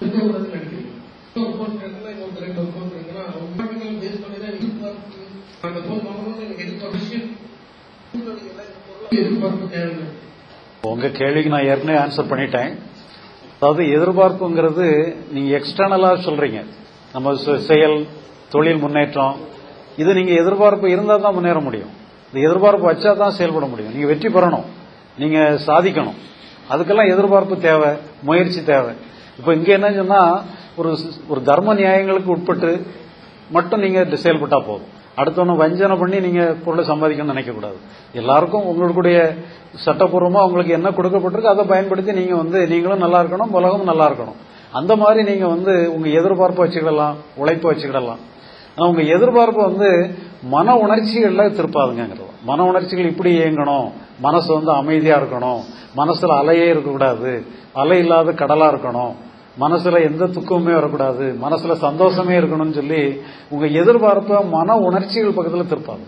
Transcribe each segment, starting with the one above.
இருக்கக்கூடாதுன்னு ஒரு இருக்குன்னா இன்னொரு ரெண்டு ஒரு இருக்குன்னா அவங்க பேஸ் பண்ணி தான் எதிர்பார்ப்பு அந்த வாங்கணும்னு எனக்கு எதிர்பார்ப்பு விஷயம் எதிர்பார்ப்பு தேவை உங்க கேள்விக்கு நான் ஏற்கனவே ஆன்சர் பண்ணிட்டேன். அதாவது எதிர்பார்ப்புங்கிறது நீங்க எக்ஸ்டர்னலா சொல்றீங்க. நம்ம செ- செயல் தொழில் முன்னேற்றம் இது நீங்க எதிர்பார்ப்பு இருந்தா தான் முன்னேற முடியும். இந்த எதிர்பார்ப்பு வச்சா தான் செயல்பட முடியும். நீங்க வெற்றி பெறணும். நீங்க சாதிக்கணும். அதுக்கெல்லாம் எதிர்பார்ப்பு தேவை முயற்சி தேவை. இப்போ இங்க என்ன சொன்னா ஒரு ஒரு தர்ம நியாயங்களுக்கு உட்பட்டு மட்டும் நீங்க செயல்பட்டா போதும். அடுத்தவன வஞ்சனை பண்ணி நீங்க பொருளை சம்பாதிக்கணும்னு நினைக்க கூடாது எல்லாருக்கும் உங்களுடைய சட்டப்பூர்வமா உங்களுக்கு என்ன கொடுக்கப்பட்டிருக்கு அதை பயன்படுத்தி நீங்க வந்து நீங்களும் நல்லா இருக்கணும் உலகமும் நல்லா இருக்கணும். அந்த மாதிரி நீங்க வந்து உங்க எதிர்பார்ப்பை வச்சுக்கிடலாம் உழைப்பை வச்சுக்கிடலாம். ஆனா உங்க எதிர்பார்ப்பு வந்து மன உணர்ச்சிகள்ல திருப்பாதுங்கிறது மன உணர்ச்சிகள் இப்படி இயங்கணும். மனசு வந்து அமைதியா இருக்கணும். மனசுல அலையே இருக்கக்கூடாது. அலை இல்லாத கடலா இருக்கணும். மனசுல எந்த துக்கமுமே வரக்கூடாது. மனசுல சந்தோஷமே இருக்கணும்னு சொல்லி உங்க எதிர்பார்ப்ப மன உணர்ச்சிகள் பக்கத்துல திருப்பாங்க.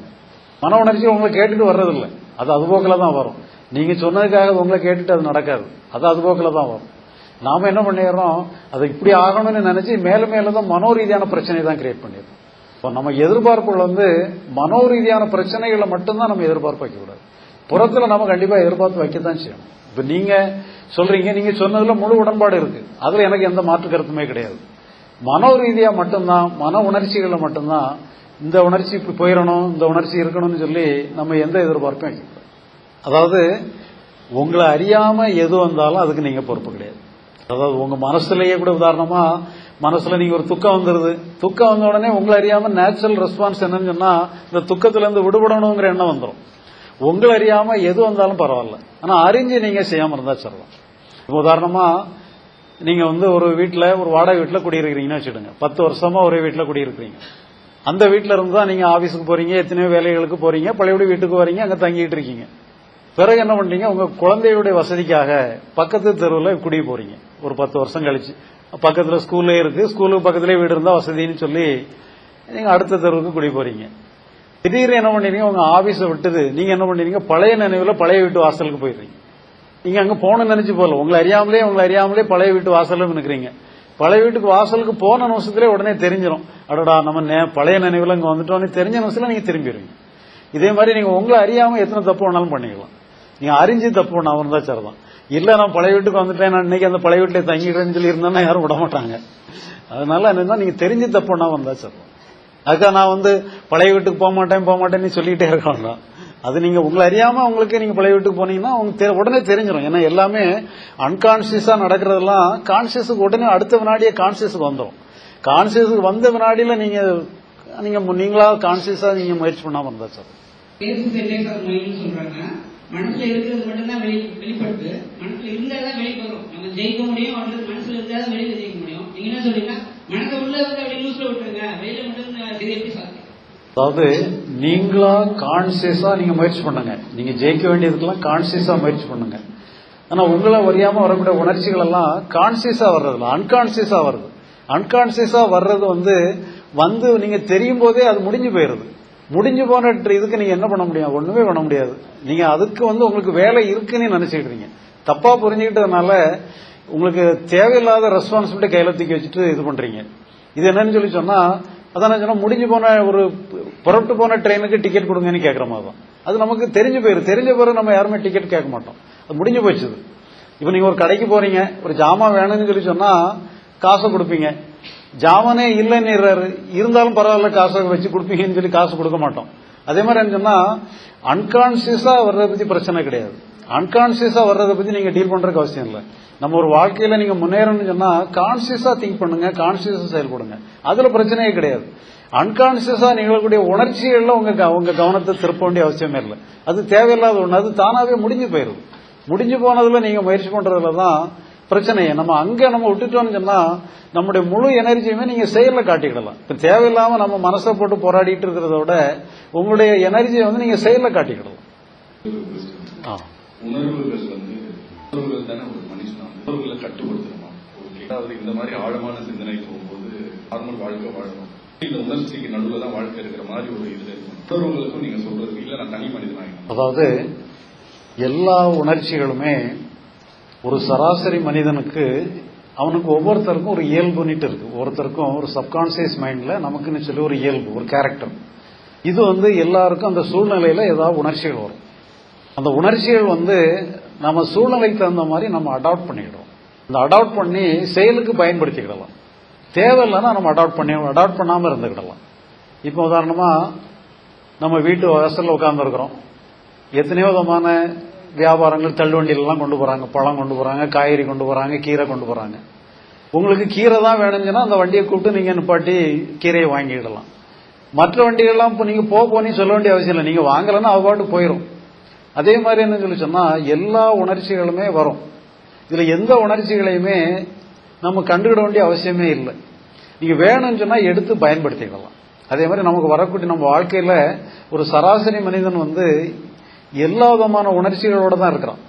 மன உணர்ச்சி உங்களை கேட்டுட்டு வர்றதில்ல. அது அதுபோக்கில தான் வரும். நீங்க சொன்னதுக்காக உங்களை கேட்டுட்டு அது நடக்காது. அது அதுபோக்கில தான் வரும். நாம என்ன பண்ணிடுறோம்? அது இப்படி ஆகணும்னு நினைச்சு மேல மேல தான் மனோரீதியான பிரச்சனை தான் கிரியேட் பண்ணிடுறோம். இப்போ நம்ம எதிர்பார்ப்புகள் வந்து மனோரீதியான பிரச்சனைகளை மட்டும்தான் நம்ம எதிர்பார்ப்பு வைக்கக்கூடாது. புறத்துல நம்ம கண்டிப்பா எதிர்பார்த்து வைக்கத்தான் செய்யணும். இப்ப நீங்க சொல்றீங்க நீங்க சொன்னதுல முழு உடன்பாடு இருக்கு. அதுல எனக்கு எந்த மாற்று கருத்துமே கிடையாது. மனோ ரீதியா மட்டும்தான் மன உணர்ச்சிகளில் மட்டும்தான் இந்த உணர்ச்சி இப்படி போயிடணும் இந்த உணர்ச்சி இருக்கணும்னு சொல்லி நம்ம எந்த எதிர்பார்ப்பும் வைக்கக்கூடாது அதாவது உங்களை அறியாம எது வந்தாலும் அதுக்கு நீங்க பொறுப்பு கிடையாது. அதாவது உங்க மனசுலயே கூட உதாரணமா மனசுல நீங்க ஒரு துக்கம் வந்துருது. துக்கம் வந்த உடனே உங்களை அறியாம நேச்சுரல் ரெஸ்பான்ஸ் என்னன்னு சொன்னா இந்த துக்கத்துல இருந்து விடுபடணுங்கிற எண்ணம் வந்துடும் உங்களை அறியாம எது வந்தாலும் பரவாயில்ல. ஆனா அறிஞ்சு நீங்க செய்யாம இருந்தா சொல்லலாம் உதாரணமா நீங்க வந்து ஒரு வீட்டில் ஒரு வாடகை வீட்டில் குடியிருக்கிறீங்கன்னு வச்சுடுங்க பத்து வருஷமா ஒரே வீட்டில் குடியிருக்கிறீங்க. அந்த வீட்டில் இருந்து தான் நீங்க ஆபீஸுக்கு போறீங்க எத்தனையோ வேலைகளுக்கு போறீங்க பழையபடி வீட்டுக்கு வரீங்க அங்க தங்கிட்டு இருக்கீங்க. பிறகு என்ன பண்றீங்க உங்க குழந்தையுடைய வசதிக்காக பக்கத்து தெருவில் குடி போறீங்க. ஒரு பத்து வருஷம் கழிச்சு. பக்கத்துல ஸ்கூல்லே இருக்கு ஸ்கூலுக்கு பக்கத்துலேயே வீடு இருந்தா வசதின்னு சொல்லி நீங்க அடுத்த தெருவுக்கு குடி போறீங்க. திடீர்னு என்ன பண்ணிருக்கீங்க? உங்க ஆபீஸை விட்டது. நீங்க என்ன பண்ணிருக்கீங்க? பழைய நினைவுல பழைய வீட்டு வாசலுக்கு போயிடுறீங்க. நீங்க அங்க போகணும்னு நினைச்சு போகல. உங்களை அறியாமலே உங்களை அறியாமலே பழைய வீட்டு வாசலும் இருக்கிறீங்க பழைய வீட்டுக்கு வாசலுக்கு போன நிமிஷத்துல உடனே தெரிஞ்சிடும் அடடா நம்ம நே- பழைய நினைவுல இங்க வந்துட்டோம்னு தெரிஞ்ச நிமிஷத்துல நீங்க திரும்பிடுவீங்க. இதே மாதிரி நீங்க உங்களை அறியாம எத்தனை தப்பு வேணாலும் பண்ணிக்கலாம். நீங்க அறிஞ்சு தப்பு பண்ணாம இருந்தா சரிதான் இல்ல நான் பழைய வீட்டுக்கு வந்துட்டேன். நான் இன்னைக்கு அந்த பழைய வீட்டுல தங்கிடுறேன்னு சொல்லி இருந்தா யாரும் விட மாட்டாங்க. அதனால என்னன்னா நீங்க தெரிஞ்சு தப்பு பண்ணாம இருந்தா சரிதான் அதுக்காக நான் வந்து பழைய வீட்டுக்கு போக மாட்டேன் போக மாட்டேன்னு சொல்லிட்டே இருக்க வேண்டாம் அது நீங்க உங்களை அறியாம உங்களுக்கு நீங்க பழைய வீட்டுக்கு போனீங்கன்னா உங்களுக்கு உடனே தெரிஞ்சிடும் ஏன்னா எல்லாமே அன்கான்சியஸா நடக்கிறதெல்லாம் கான்சியஸுக்கு உடனே அடுத்த வினாடியே கான்சியஸுக்கு வந்துடும் கான்சியஸுக்கு வந்த வினாடியில நீங்க நீங்க நீங்களா கான்சியஸா நீங்க முயற்சி பண்ணாம இருந்தா சார். மனசுல இருக்கிறது மட்டும்தான் வெளி வெளிப்படுது. மனசுல இருந்தாதான் வெளியே வரும். நம்ம ஜெயிக்க முடியும் மனசுல இருந்தாதான் வெளியில ஜெயிக்க முடியும். நீங்க என்ன சொல்றீங்கன்னா உள்ள வந்து லூஸ்ல விட்டுருங்க. வெளியில மட்டும் இது எப்படி சாத்தியம் அதாவது நீங்களா கான்சியஸா நீங்க முயற்சி பண்ணுங்க. நீங்க ஜெயிக்க வேண்டியதுக்கெல்லாம் கான்சியஸா முயற்சி பண்ணுங்க. ஆனா உங்களை வரியாம வரக்கூடிய உணர்ச்சிகள் எல்லாம் கான்சியஸா வர்றதில்ல அன்கான்சியஸா வருது அன்கான்சியஸா வர்றது வந்து வந்து நீங்க தெரியும் போதே அது முடிஞ்சு போயிருது. முடிஞ்சு போன இதுக்கு நீங்க என்ன பண்ண முடியும்? ஒண்ணுமே பண்ண முடியாது. நீங்க அதுக்கு வந்து உங்களுக்கு வேலை இருக்குன்னு நினைச்சுக்கிட்டீங்க தப்பா புரிஞ்சுக்கிட்டதுனால உங்களுக்கு தேவையில்லாத ரெஸ்பான்சிபிலிட்டி கையில தூக்கி வச்சுட்டு இது பண்றீங்க. இது என்னன்னு சொல்லி சொன்னா அதான் நான் சொன்னா முடிஞ்சு போன ஒரு புறப்பட்டு போன ட்ரெயினுக்கு டிக்கெட் கொடுங்கன்னு கேட்குற மாதிரி தான். அது நமக்கு தெரிஞ்சு போயிரு. தெரிஞ்ச பிறகு நம்ம யாருமே டிக்கெட் கேட்க மாட்டோம். அது முடிஞ்சு போச்சுது. இப்போ நீங்க ஒரு கடைக்கு போறீங்க ஒரு ஜாமான் வேணும்னு சொல்லி சொன்னா காசை கொடுப்பீங்க. ஜாமானே இல்லைன்னு இருந்தாலும் பரவாயில்ல காசை வச்சு கொடுப்பீங்கன்னு சொல்லி காசு கொடுக்க மாட்டோம். அதே மாதிரி என்ன சொன்னா அன்கான்சியஸா வர்றதை பத்தி பிரச்சனை கிடையாது. அன்கான்சியஸா வர்றதை பத்தி நீங்க டீல் பண்றதுக்கு அவசியம் இல்லை. நம்ம ஒரு வாழ்க்கையில நீங்க முன்னேறணும்னு சொன்னா கான்சியஸா திங்க் பண்ணுங்க கான்சியஸா செயல்படுங்க. அதுல பிரச்சனையே கிடையாது. அன்கான்சியஸா நிகழக்கூடிய உணர்ச்சிகள்ல உங்க க- உங்க கவனத்தை திருப்ப வேண்டிய அவசியமே இல்லை. அது தேவையில்லாத ஒண்ணு. அது தானாவே முடிஞ்சு போயிருது முடிஞ்சு போனதுல நீங்க முயற்சி பண்றதுல தான் பிரச்சனையே. நம்ம அங்க நம்ம விட்டுட்டோம்னு சொன்னா நம்முடைய முழு எனர்ஜியுமே நீங்க செயல்ல காட்டிக்கிடலாம். இப்ப தேவையில்லாம நம்ம மனசை போட்டு போராடிட்டு இருக்கிறத விட உங்களுடைய எனர்ஜியை வந்து நீங்க செயல்ல காட்டிக்கிடலாம். ஆ. உணர்வுகள் வந்து உணர்வுகள் தானே ஒரு மனுஷன்? உணர்வுகளை கட்டுப்படுத்தணுமா? அதாவது இந்த மாதிரி ஆழமான சிந்தனை போகும்போது நார்மல் வாழ்க்கை வாழணும். இந்த உணர்ச்சிக்கு நடுவில் தான் வாழ்க்கை இருக்கிற மாதிரி ஒரு இதுல உணர்வுகளுக்கும் நீங்க சொல்றது இல்ல நான் தனி மனிதனாக அதாவது எல்லா உணர்ச்சிகளுமே ஒரு சராசரி மனிதனுக்கு அவனுக்கு ஒவ்வொருத்தருக்கும் ஒரு இயல்புன்னுட்டு இருக்கு. ஒவ்வொருத்தருக்கும் ஒரு சப்கான்சியஸ் மைண்ட்ல நமக்குன்னு சொல்லி ஒரு இயல்பு ஒரு கேரக்டர் இது வந்து எல்லாருக்கும் அந்த சூழ்நிலையில ஏதாவது உணர்ச்சிகள் வரும். அந்த உணர்ச்சிகள் வந்து நம்ம சூழ்நிலைக்கு தகுந்த மாதிரி நம்ம அடாப்ட் பண்ணிக்கிடுவோம். அந்த அடாப்ட் பண்ணி செயலுக்கு பயன்படுத்திக்கிடலாம். தேவையில்லைன்னா நம்ம அடாப்ட் பண்ணி அடாப்ட் பண்ணாமல் இருந்துக்கிடலாம். இப்போ உதாரணமாக நம்ம வீட்டு வாசலில் உட்காந்துருக்குறோம் எத்தனையோ விதமான வியாபாரங்கள் தள்ளுவண்டியிலலாம் கொண்டு போகிறாங்க பழம் கொண்டு போகிறாங்க காய்கறி கொண்டு போகிறாங்க கீரை கொண்டு போகிறாங்க உங்களுக்கு கீரை தான் வேணுங்கன்னா அந்த வண்டியை கூப்பிட்டு நீங்கள் நிப்பாட்டி கீரையை வாங்கிக்கிடலாம். மற்ற வண்டிகள்லாம் இப்போ நீங்கள் போக போனீங்க சொல்ல வேண்டிய அவசியம் இல்லை. நீங்கள் வாங்கலைன்னா அவ பாட்டு போயிடும் அதே மாதிரி என்ன சொல்லி சொன்னா எல்லா உணர்ச்சிகளுமே வரும். இதுல எந்த உணர்ச்சிகளையுமே நம்ம கண்டுகிட வேண்டிய அவசியமே இல்லை. நீங்க வேணும்னு சொன்னா எடுத்து பயன்படுத்திக்கலாம். அதே மாதிரி நமக்கு வரக்கூடிய நம்ம வாழ்க்கையில ஒரு சராசரி மனிதன் வந்து எல்லா விதமான உணர்ச்சிகளோட தான் இருக்கிறான்.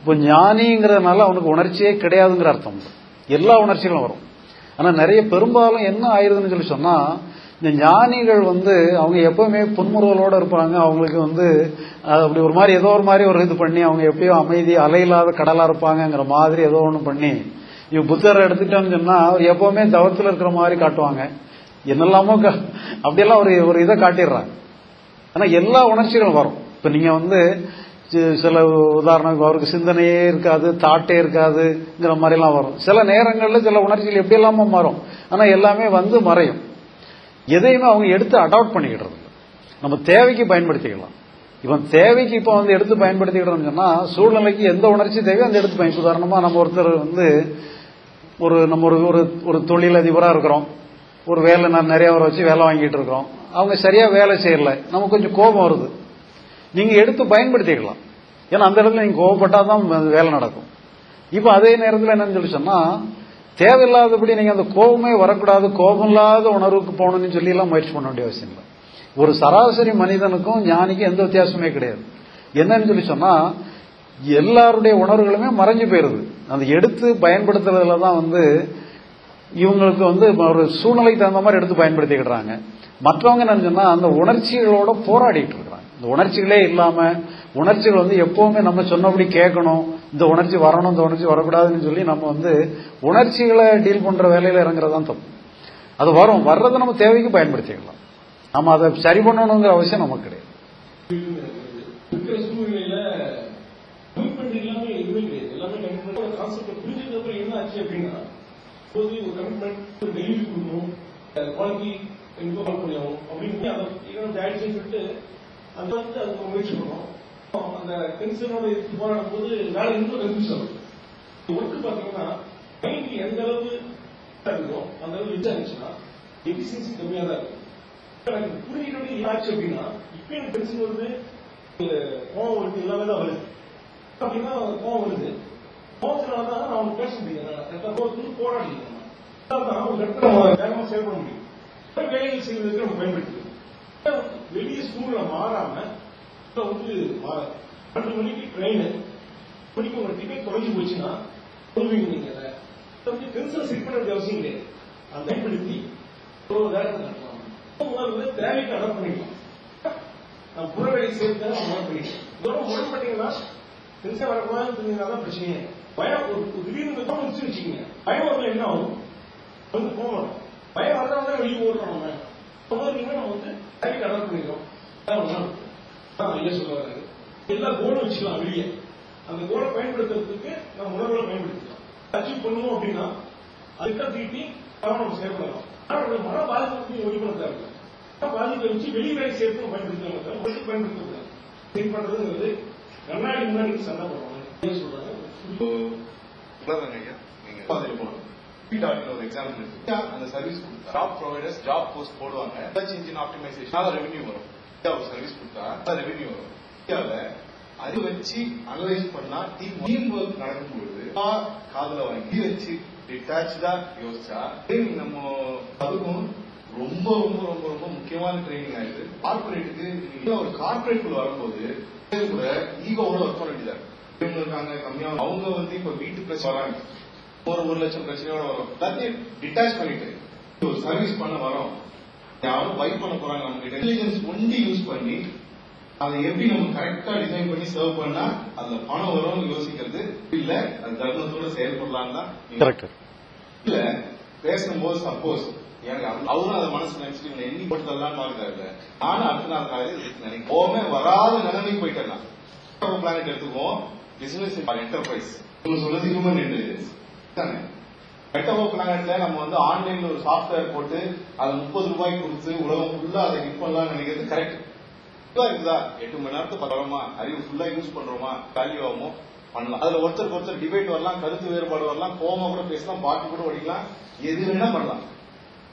இப்போ ஞானிங்கிறதுனால அவனுக்கு உணர்ச்சியே கிடையாதுங்கிற அர்த்தம் எல்லா உணர்ச்சிகளும் வரும். ஆனா நிறைய பெரும்பாலும் என்ன ஆயிருதுன்னு சொல்லி சொன்னா இந்த ஞானிகள் வந்து அவங்க எப்பவுமே புன்முறுவலோட இருப்பாங்க. அவங்களுக்கு வந்து அப்படி ஒரு மாதிரி ஏதோ ஒரு மாதிரி ஒரு இது பண்ணி அவங்க எப்பயோ அமைதி அலையில்லாத கடலா இருப்பாங்கங்கிற மாதிரி ஏதோ ஒன்று பண்ணி இவ புத்தரை எடுத்துட்டோம்னு சொன்னா அவர் எப்பவுமே தவத்தில் இருக்கிற மாதிரி காட்டுவாங்க. என்னெல்லாமோ கா- அப்படியெல்லாம் ஒரு ஒரு இதை காட்டிடுறாங்க. ஆனா எல்லா உணர்ச்சிகளும் வரும். இப்ப நீங்க வந்து சில உதாரணம் அவருக்கு சிந்தனையே இருக்காது தாட்டே இருக்காதுங்கிற மாதிரி எல்லாம் வரும். சில நேரங்களில் சில உணர்ச்சிகள் எப்படி எல்லாமோ மாறும். ஆனா எல்லாமே வந்து மறையும். எதையுமே அவங்க எடுத்து அடாப்ட் பண்ணிக்கிட்டு நம்ம தேவைக்கு பயன்படுத்திக்கலாம். இவன் தேவைக்கு இப்போ வந்து எடுத்து பயன்படுத்திக்கிட்டோம்னு சொன்னா சூழ்நிலைக்கு எந்த உணர்ச்சி தேவையோ அந்த எடுத்து பயன் உதாரணமா நம்ம ஒருத்தர் வந்து ஒரு நம்ம ஒரு ஒரு ஒரு தொழில் அதிபராக இருக்கிறோம். ஒரு வேலை நான் நிறைய வர வச்சு வேலை வாங்கிட்டு இருக்கிறோம். அவங்க சரியா வேலை செய்யல. நமக்கு கொஞ்சம் கோபம் வருது. நீங்க எடுத்து பயன்படுத்திக்கலாம். ஏன்னா அந்த இடத்துல நீங்க கோபப்பட்டாதான் தான் வேலை நடக்கும். இப்போ அதே நேரத்தில் என்னன்னு சொல்லி சொன்னா தேவையில்லாதபடி நீங்க அந்த கோபமே வரக்கூடாது கோபம் இல்லாத உணர்வுக்கு போகணும்னு சொல்லி எல்லாம் முயற்சி பண்ண வேண்டிய அவசியம் இல்லை. ஒரு சராசரி மனிதனுக்கும் ஞானிக்கும் எந்த வித்தியாசமே கிடையாது. என்னன்னு சொல்லி சொன்னா எல்லாருடைய உணர்வுகளுமே மறைஞ்சு போயிருது. அந்த எடுத்து பயன்படுத்துறதுல தான் வந்து இவங்களுக்கு வந்து ஒரு சூழ்நிலைக்கு தகுந்த மாதிரி எடுத்து பயன்படுத்திக்கிடுறாங்க. மற்றவங்க என்ன சொன்னா அந்த உணர்ச்சிகளோட போராடிட்டு இருக்கிறாங்க. இந்த உணர்ச்சிகளே இல்லாம உணர்ச்சிகள் வந்து எப்பவுமே நம்ம சொன்னபடி கேட்கணும் இந்த உணர்ச்சி வரணும் இந்த உணர்ச்சி வரக்கூடாதுன்னு சொல்லி நம்ம வந்து உணர்ச்சிகளை டீல் பண்ற வேலையில இறங்குறதான் தப்பு. அது வரும். வர்றதை நம்ம தேவைக்கு பயன்படுத்திக்கலாம். நம்ம அதை சரி பண்ணணுங்கிற அவசியம் நமக்கு கிடையாது. அப்படின்னு அதை இன்னும் ஆயிடுச்சுன்னு சொல்லிட்டு அந்த வந்து அதுக்கு முயற்சி பண்ணுவோம் அந்த டென்ஷனோட போராடும் போது வேலை இன்னும் கன்ஃபியூஸ் ஆகும். ஒர்க் பாத்தீங்கன்னா மைண்ட் எந்த அளவு இருக்கோ அந்த அளவு ரிச் ஆச்சுன்னா எஃபிசியன்சி கம்மியா தான் இருக்கும். எனக்கு புரிஞ்சுக்கிட்டு என்ன ஆச்சு அப்படின்னா இப்ப எனக்கு டென்ஷன் வருது கோவம் வருது எல்லாமே தான் வருது. அப்படின்னா கோவம் வருது. கோவத்தினால தான் நான் பேச முடியும். கரெக்டா கோவத்துக்கு போராடி தான் ஒரு இடத்துல நம்ம வேகமா செயல்பட முடியும். வேலைகள் செய்வதற்கு நம்ம பயன்படுத்துது வெளிய சூழ்நிலை மாறாம வந்து மாற ரெண்டு மணிக்கு ட்ரெயின் மணிக்கு உங்க டிக்கெட் தொலைஞ்சு போச்சுன்னா சொல்லுவீங்க நீங்க அதை இதை வந்து டென்ஷன் செட் பண்ண வேண்டிய அவசியம் கிடையாது. அதை பயன்படுத்தி ஒரு வேலை நடத்தலாம். முதல்ல தேவைக்கு அடாப்ட் பண்ணிக்கலாம். நான் புற சேர்த்து அடாப்ட் பண்ணிக்கலாம் வரக்கூடாதுன்னு தான் பிரச்சனையே. பயம் ஒரு திடீர்னு கோவம் வந்துச்சு வச்சுக்கோங்க. பயம் வரல என்ன ஆகும்? வந்து போகணும் பயம் வரதான் வெளியே ஓடுறோம் நம்ம. போகிறீங்கன்னா நம்ம வந்து தேவைக்கு அடாப்ட் பண்ணிக்கிறோம் அதான் ஒண்ணா இருக்கு. அதான் ஐயா சொல்ல எல்லா கோலும் வச்சுக்கலாம் வெளியே. அந்த கோலை பயன்படுத்துறதுக்கு நம்ம உணர்வுகளை பயன்படுத்திக்கலாம். அச்சீவ் பண்ணணும் அப்படின்னா அதுக்காக தீட்டி நம்ம செயல்படலாம். மன பாதிப்பு ஒளி பண்ண தேவையில்லை. மன பாதிப்பை வச்சு வெளி வேலை சேர்த்து பயன்படுத்தலாம் ஒளி பயன்படுத்தக்கூடாது திங்க் பண்றதுங்கிறது கண்ணாடி முன்னாடி சண்டை சொல்றாங்க ஐயா நீங்க போகணும் பிடாட்ல ஒரு எக்ஸாம்பிள் இருக்கு. அந்த service job providers job post போடுவாங்க. சர்ச் இன்ஜின் ஆப்டிமைசேஷன் ரெவன்யூ வரும். ஒரு சர்வீஸ் கொடுத்தா ரெவன்யூ வரும். இந்தியாவுல அது வச்சு அனலைஸ் பண்ணா டீம் டீம் ஒர்க் நடக்கும்போது காதல வாங்கி வச்சு டிட்டாச்சா யோசிச்சா நம்ம அதுக்கும் ரொம்ப ரொம்ப ரொம்ப ரொம்ப முக்கியமான ட்ரைனிங் ஆயிடுது கார்பரேட்டுக்கு நீங்க ஒரு கார்பரேட் வரும்போது கூட ஈகோவோட ஒர்க் பண்ண வேண்டியதா இருக்காங்க கம்மியா அவங்க வந்து இப்ப வீட்டு பிரச்சனை வராங்க. ஒரு ஒரு லட்சம் பிரச்சனையோட வரும். எல்லாத்தையும் டிட்டாச் பண்ணிட்டு ஒரு சர்வீஸ் பண்ண வரோம். யாரும் பை பண்ண போறாங்க நம்ம கிட்ட இன்டெலிஜென்ஸ் ஒண்டி யூஸ் பண்ணி அதை எப்படி நம்ம கரெக்டா டிசைன் பண்ணி சர்வ் பண்ணா அதுல பணம் வரும்னு யோசிக்கிறது இல்ல அது தர்மத்தோட செயல்படலாம் தான் இல்ல பேசும்போது சப்போஸ் எனக்கு அவ- அவரும் அதை மனசு நினைச்சிட்டு எண்ணி போட்டு தரலான்னு பாக்குறாரு நானும் அடுத்த நாள் காலையில கோவமே வராத நிலைமைக்கு போயிட்டேன் பிளானட் எடுத்துக்குவோம். பிசினஸ் என்டர்பிரைஸ் சொல்றது ஹியூமன் இன்டெலிஜென்ஸ் தானே மெட்டவோ பிளானட்ல நம்ம வந்து ஆன்லைன்ல ஒரு சாஃப்ட்வேர் போட்டு அதை முப்பது ரூபாய்க்கு கொடுத்து உலகம் ஃபுல்லா அதை ஹிட் பண்ணலாம் நினைக்கிறது கரெக்ட் இருக்குதா? எட்டு மணி நேரத்துக்கு பரவாயில்லமா அறிவு ஃபுல்லா யூஸ் பண்றோமா? வேல்யூ ஆகுமோ? பண்ணலாம். அதுல ஒருத்தருக்கு ஒருத்தர் டிபேட் வரலாம் கருத்து வேறுபாடு வரலாம் கோமா கூட பேசலாம் பாட்டு கூட ஓடிக்கலாம் எது வேணா பண்ணலாம்.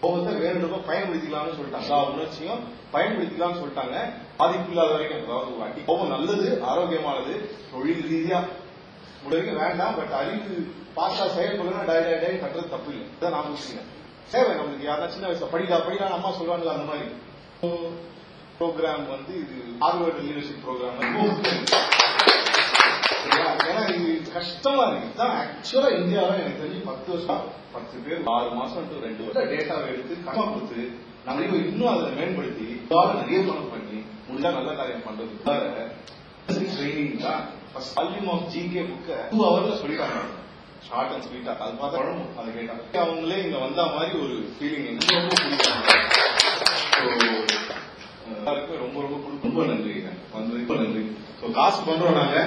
கோபத்தை வேறு ரூபாய் பயன்படுத்திக்கலாம்னு சொல்லிட்டாங்க. எல்லா உணர்ச்சியும் பயன்படுத்திக்கலாம்னு சொல்லிட்டாங்க. பாதிப்பு இல்லாத வரைக்கும் அதாவது கோபம் நல்லது ஆரோக்கியமானது தொழில் ரீதியா முடிவு வேண்டாம் பட் அறிவு பாஸ்டா செயல்படுறா டை டை டை கட்டுறது தப்பு இல்லை இதான் நான் முடிச்சுங்க தேவை நம்மளுக்கு யாரா சின்ன வயசுல படிடா படிடா அம்மா சொல்லுவாங்க அந்த மாதிரி. ப்ரோக்ராம் வந்து இது ஹார்வர்ட் லீடர்ஷிப் ப்ரோக்ராம்? ஏன்னா இது கஷ்டமா இருக்கு. இதான் ஆக்சுவலா இந்தியாவில எனக்கு தெரிஞ்சு பத்து வருஷம் பத்து பேர் ஆறு மாசம் டு ரெண்டு வருஷம் டேட்டாவை எடுத்து கஷ்டம் கொடுத்து நம்ம இப்ப இன்னும் அதை மேம்படுத்தி நிறைய பணம் பண்ணி முடிஞ்சா நல்ல காரியம் பண்றது ட்ரைனிங் தான் வால்யூம் ஆஃப் ஜிகே புக்க டூ ஹவர்ல சொல்லிட்டாங்க. ஷார்ட் அண்ட் ஸ்வீட்டா அது பார்த்தா குழம்பும் அதை கேட்டா அவங்களே இங்க வந்த மாதிரி ஒரு ஃபீலிங் எனக்கு ரொம்ப பிடிக்கும் ரொம்ப ரொம்ப ரொம்ப நன்றி வந்து ரொம்ப நன்றி. ஸோ காசு பண்றோம் நாங்க.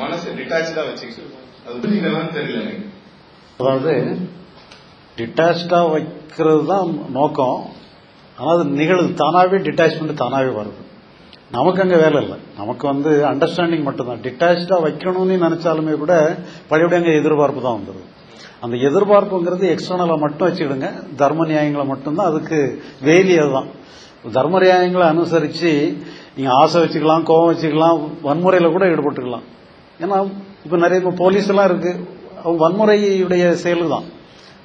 மனசை டிட்டாச்சா வச்சுக்கிட்டு அது புரியுங்களான்னு தெரியல எனக்கு. அதாவது டிட்டாச்சா வைக்கிறது தான் நோக்கம். ஆனால் அது நிகழ்வு தானாகவே டிட்டாச்மெண்ட் தானாகவே வருது. நமக்கு அங்கே வேலை இல்லை. நமக்கு வந்து அண்டர்ஸ்டாண்டிங் மட்டும்தான். டிட்டாச்சா வைக்கணும்னு நினைச்சாலுமே கூட பழையபடி அங்கே எதிர்பார்ப்பு தான் வந்துடுது அந்த எதிர்பார்ப்புங்கிறது எக்ஸ்டர்னலாக மட்டும் வச்சுக்கிடுங்க. தர்ம நியாயங்களை மட்டும்தான். அதுக்கு வேலி அதுதான். தர்ம நியாயங்களை அனுசரித்து நீங்கள் ஆசை வச்சுக்கலாம் கோபம் வச்சுக்கலாம் வன்முறையில் கூட ஈடுபட்டுக்கலாம். ஏன்னா இப்போ நிறைய இப்போ போலீஸ் எல்லாம் இருக்கு. அவங்க வன்முறையுடைய செயல் தான்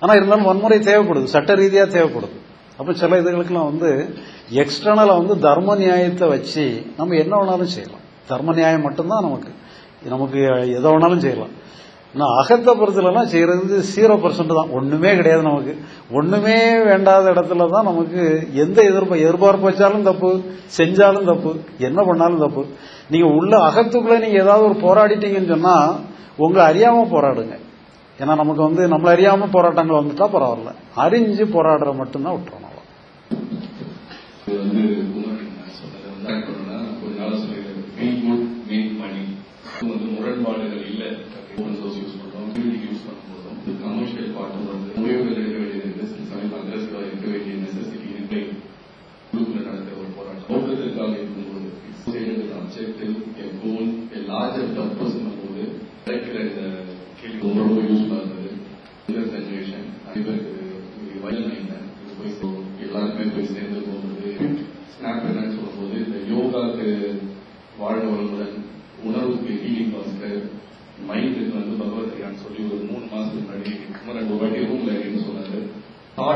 ஆனால் இருந்தாலும் வன்முறை தேவைப்படுது. சட்ட ரீதியாக தேவைப்படுது. அப்போ சில இதுகளுக்கெல்லாம் வந்து எக்ஸ்டர்னலாக வந்து தர்ம நியாயத்தை வச்சு நம்ம என்ன வேணாலும் செய்யலாம். தர்ம நியாயம் மட்டும்தான் நமக்கு. நமக்கு எதை வேணாலும் செய்யலாம். ஆனால் அகத்தை பொறுத்தலாம் செய்யறது ஜீரோ பர்சன்ட் தான். ஒன்றுமே கிடையாது நமக்கு. ஒன்றுமே வேண்டாத இடத்துல தான் நமக்கு எந்த எதிர்ப்பு எதிர்பார்ப்பு வச்சாலும் தப்பு செஞ்சாலும் தப்பு என்ன பண்ணாலும் தப்பு. நீங்கள் உள்ள அகத்துக்குள்ளே நீங்கள் ஏதாவது ஒரு போராடிட்டீங்கன்னு சொன்னால் உங்களை அறியாமல் போராடுங்க. ஏன்னா நமக்கு வந்து நம்மள அறியாமல் போராட்டங்கள் வந்துட்டா பரவாயில்ல. அறிஞ்சு போராடுற மட்டும்தான் விட்டுறோம் இது வந்து நான் சொன்னதை வந்து பண்ணணும்னா கொஞ்ச நாள் சொல்லிடுறேன் மேக் குட் மேக் மணி இது வந்து முரண்பாடுகள் இல்லை. ஓப்பன் சோர்ஸ் யூஸ் பண்ணுறோம் கம்யூனிட்டி யூஸ் பண்ணும்போதும் இது கமர்ஷியல் பார்ட்டும் வந்து முடிவுகள் எடுக்க வேண்டியது இருக்கு சமயம் இருக்க வேண்டிய நெசசிட்டி இல்லை. குழுக்குள்ள நடக்கிற ஒரு போராட்டம். நோக்கத்திற்காக இருக்கும்போது objective a goal a larger purpose போது கிடைக்கிற இந்த கேள்வி ரொம்ப யூஸ்ஃபுல்லாக இருக்கு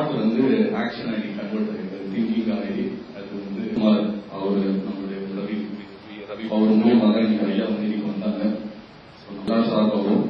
தாட் வந்து ஆக்ஷன் ஆகி கன்வெர்ட் ஆகிருக்கு திங்கிங் ஆகி அது வந்து குமார் அவர் நம்மளுடைய ரவி ரவி அவர் மூலியமா இன்னைக்கு ஐயா வந்து இன்னைக்கு வந்தாங்க So, நல்லா சார்பாகவும்